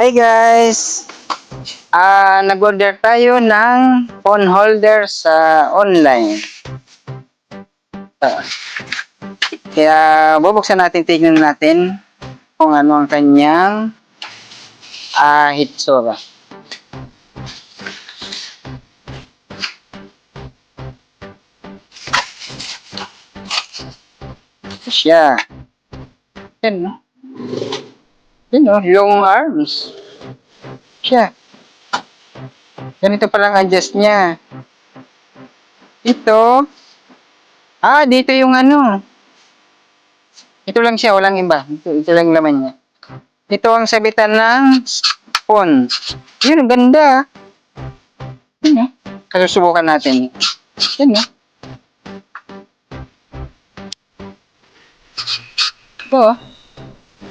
Hi guys! Ah, nag-order tayo ng phone holder sa online. Ah, kaya bubuksan natin, tignan natin kung ano ang kanyang ah, hitsura. Siya. Yan, no? Yan, no? Long arms. Siya. Ganito palang adjust niya. Ito. Ah, dito yung ano. Ito lang siya, walang iba. Ito, ito lang laman niya. Ito ang sabitan ng phone. Yun, ganda. Yun, eh. Kasusubukan natin. Yan, no? Ito, oh.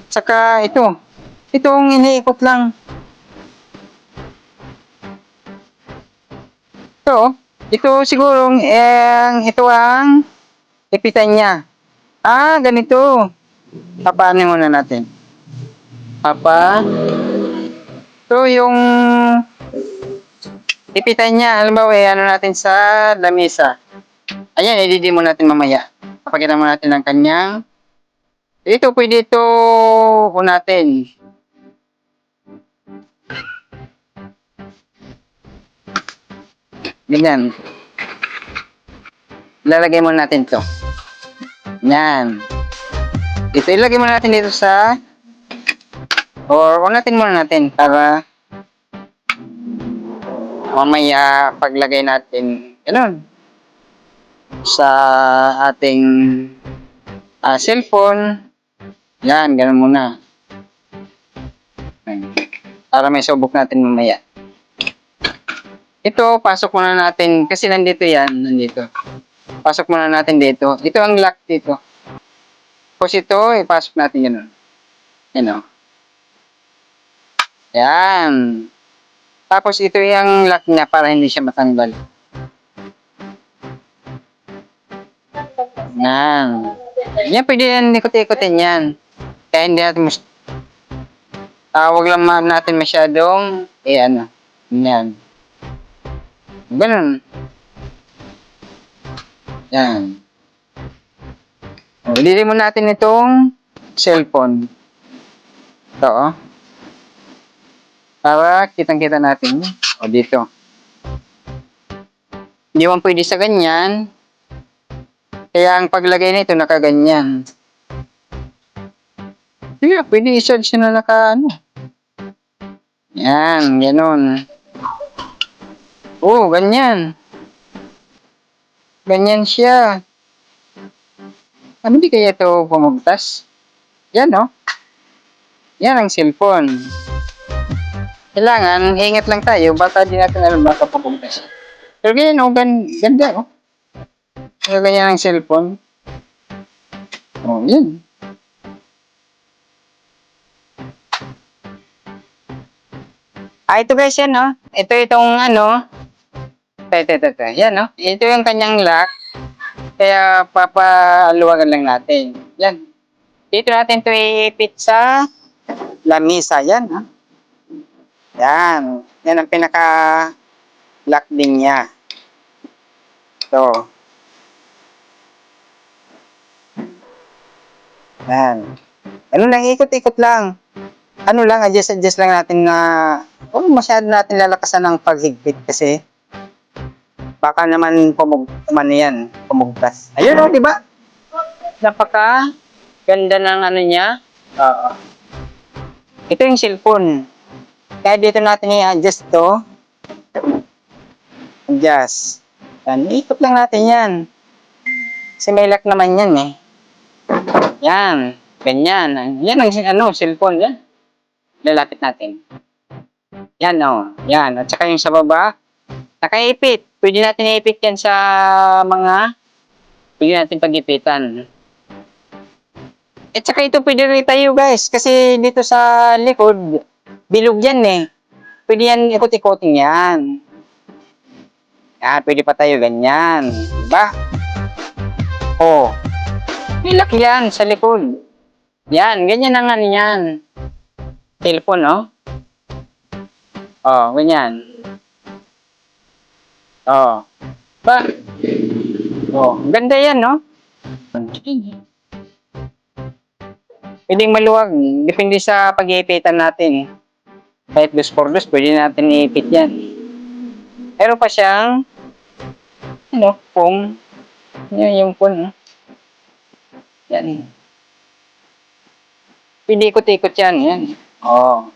Saka ito. Itong iniikot lang. Ito, ito siguro, eh, ito ang ipitan niya. Ah, ganito. Papaano muna natin? Papa. Ito yung ipitan niya. Alam ba, eh, ano natin sa lamesa. Ayan, i mo natin mamaya. Papakita mo natin ang kanyang ito, pwede ito ko natin. Ganyan. Lalagay muna natin to. Yan. Ito, ilagay muna natin dito sa or on natin muna natin para mamaya paglagay natin ganun sa ating ah, cellphone yan, ganun muna. Para may subok natin mamaya. Ito, pasok muna natin. Kasi nandito yan. Nandito. Pasok muna natin dito. Ito ang lock dito. Tapos ito, ipasok natin yun. Yan o. Yan. Tapos ito yung lock niya para hindi siya matanggal. Yan. Yan, pwede yan ikot-ikotin yan. Kaya hindi natin mas... Tawag lang ma'am natin masyadong, eh ano, yan. Ganun. Yan. O, Ilili mo natin itong cellphone. Ito, oh. Para kitang-kita natin. O, dito. Hindi man pwede sa ganyan. Kaya ang paglagay nito nakaganyan. Sige, pwede i-search na naka ano. Yan, ganun. Oo, ganyan. Ganyan siya. Ano di kaya ito pumugtas? Yan, no? Yan ang cellphone. Kailangan, ingat lang tayo. Baka di natin alam baka pumugtas. Pero ganyan, oh, gan ganda, oh. Pero ganyan ang cellphone. Oh, yan. Ah, ito guys, yan, no? Ito itong, ano, ito, ito. Yan, no? Ito yung kanyang lock. Kaya, papaluwagan lang natin. Yan. Dito natin ito ipit sa lamisa. Yan, no? Yan. Yan ang pinaka-lock din niya. Ito. Yan. Ano lang, ikot-ikot lang. Ano lang, adjust-adjust lang natin na huwag masyado natin lalakasan ng paghigpit kasi baka naman pumug man yan, pumugtas. Ayun o, di ba? Napaka ganda ng ano niya. Oo. Ito yung cellphone. Kaya dito natin i-adjust to. Adjust. Yan, ikot lang natin yan. Kasi may lock naman yan eh. Yan. Ganyan. Yan ang ano, cellphone yan. Lalapit natin. Yan o. Oh. Yan. At saka yung sa baba, nakaipit. Pwede natin iipit yan sa mga pwede natin pagipitan. At saka ito pwede rin tayo guys. Kasi dito sa likod, bilog yan eh. Pwede yan ikot-ikotin yan. Yan, pwede pa tayo ganyan. Diba? Oh. May lock yan sa likod. Yan, ganyan ang ano yan. Cellphone, no? Oh, ganyan. Oh. Ba? Oh, ganda yan, no? Pwedeng maluwag. Depende sa pag-iipitan natin. Kahit dos por dos, pwede natin iipit yan. Meron pa siyang, ano, foam. Yan yung foam, no? Yan. Pwede ikot-ikot yan. Yan. Oo.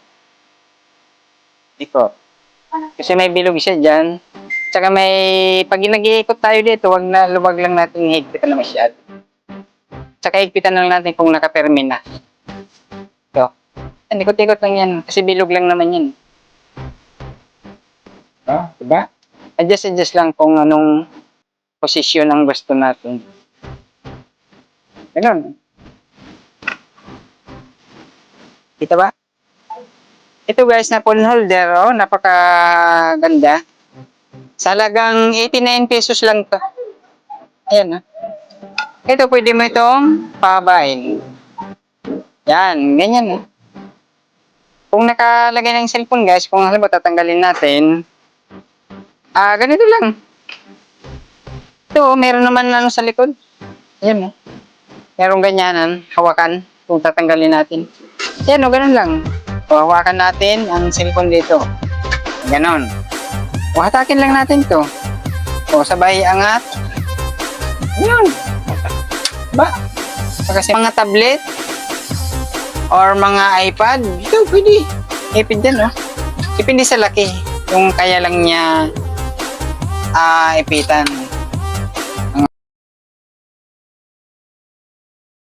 Ikot. Kasi may bilog siya dyan. Tsaka may, pag nag-iikot tayo dito, wag na, luwag lang natin higpitan na masyado. Tsaka higpitan lang natin kung nakapermi na. Ito. Ikot-ikot lang yan. Kasi bilog lang naman yan. Ah, diba? Adjust-adjust lang kung anong posisyon ang gusto natin. Ganun. Kita ba? Ito guys, na phone holder, oh, napakaganda. Sa halagang 89 pesos lang to. Ayan, ah. Ito, pwede mo itong pabain. Yan, ganyan, oh. Kung nakalagay ng cellphone guys, kung halimbawa tatanggalin natin, ah, ganito lang. Ito, oh, meron naman ano sa likod. Ayan, oh. Merong ganyanan, hawakan, kung tatanggalin natin. Yan, o, ganun lang. Hawakan natin ang cellphone dito. Ganon. O, hatakin lang natin to. O, sabay angat. Yun. Ba? Kasi mga tablet or mga iPad, ito pwede. Ipid din, no? Depende sa laki. Kung kaya lang niya ah ipitan.